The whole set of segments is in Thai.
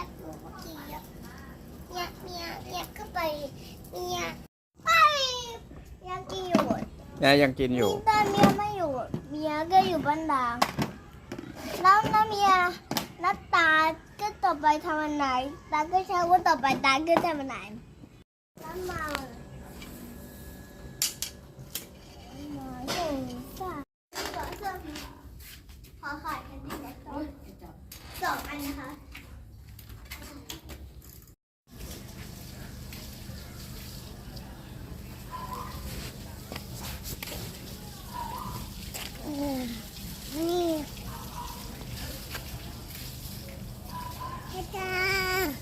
ยกูเมื่อกี้อะเมียเมียเมียก็ไปเมียไปยังกินอยู่ยายยังกินอยู่แต่เมียไม่อยู่เมียก็อยู่บ้านดางแล้วน้าเมียนัดตาก็ต่อไปทำอันไหนตาก็ใช้ว่าต่อไปตาก็ทำอันไหนแล้วมามาส่งจ้าขอเสื้อขอขายกันดีนะสองสองอันนะคะ อืมนี่อาจารย์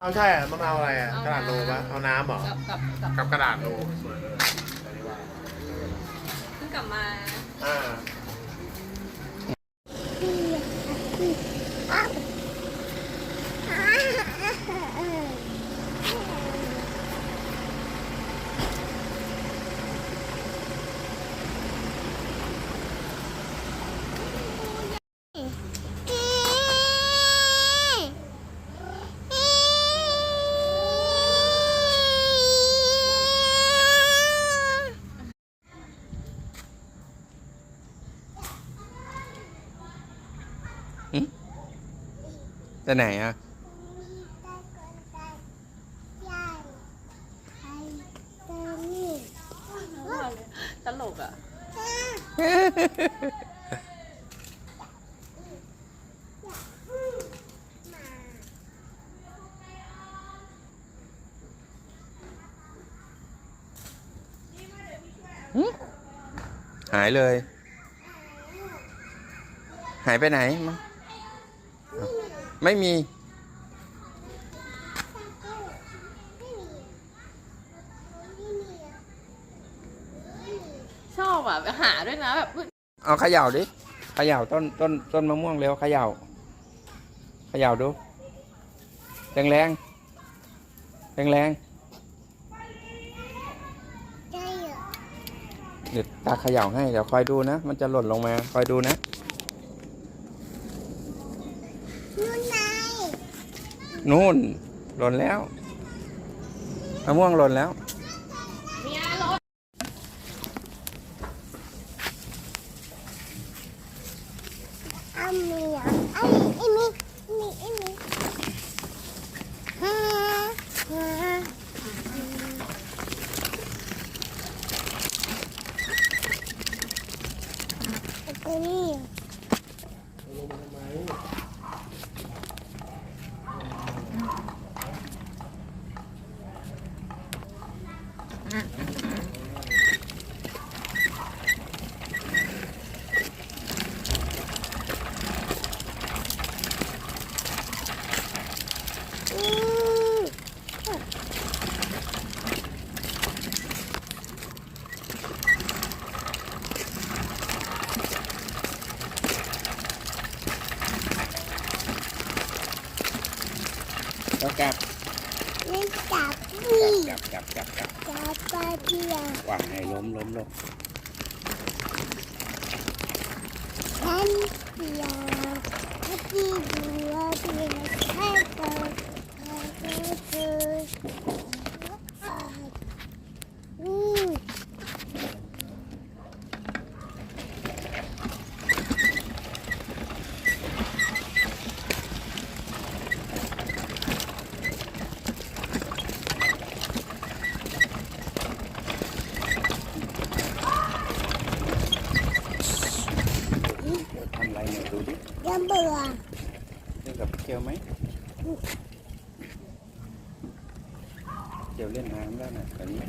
เอาใช่อะมันเอาอะไรอะกระดาษโลปะเอาน้ำเหรอ กับกับกับกับกระดาษโลเพิ่งกลับมา อ่า จะไหนอะตลกอะหายเลย หายไปไหนมั้ง ไม่มี ชอบอะหาด้วยนะแบบเอาเขย่าดิเขย่าต้นต้นต้นมะม่วงเร็วเขย่าเขย่าดู แรงแรงแรงแรงๆเดี๋ยวตาเขย่าให้เดี๋ยวคอยดูนะ มันจะหล่นลงมาคอยดูนะ นู่นหล่นแล้วมะม่วงหล่นแล้วเมียรถ อามีอะไอ้ไอ้มีมีไอ้มีฮ่าฮ่าไอ้ตัวนี้ อืม แล้ว กลับเล่นจับพี่กลับ กลับ กลับ กลับจับปลา เพียววางให้ล้มล้มล้มฉันเพียวถ้าพี่ดูว่าพี่ให้เปิดให้เปิดเปิดอืม ทำอะไรเนี่ยดู ดิยังเบื่อเล่นกับเกลไหมเกลเล่นน้ำแล้วนะตอนนี้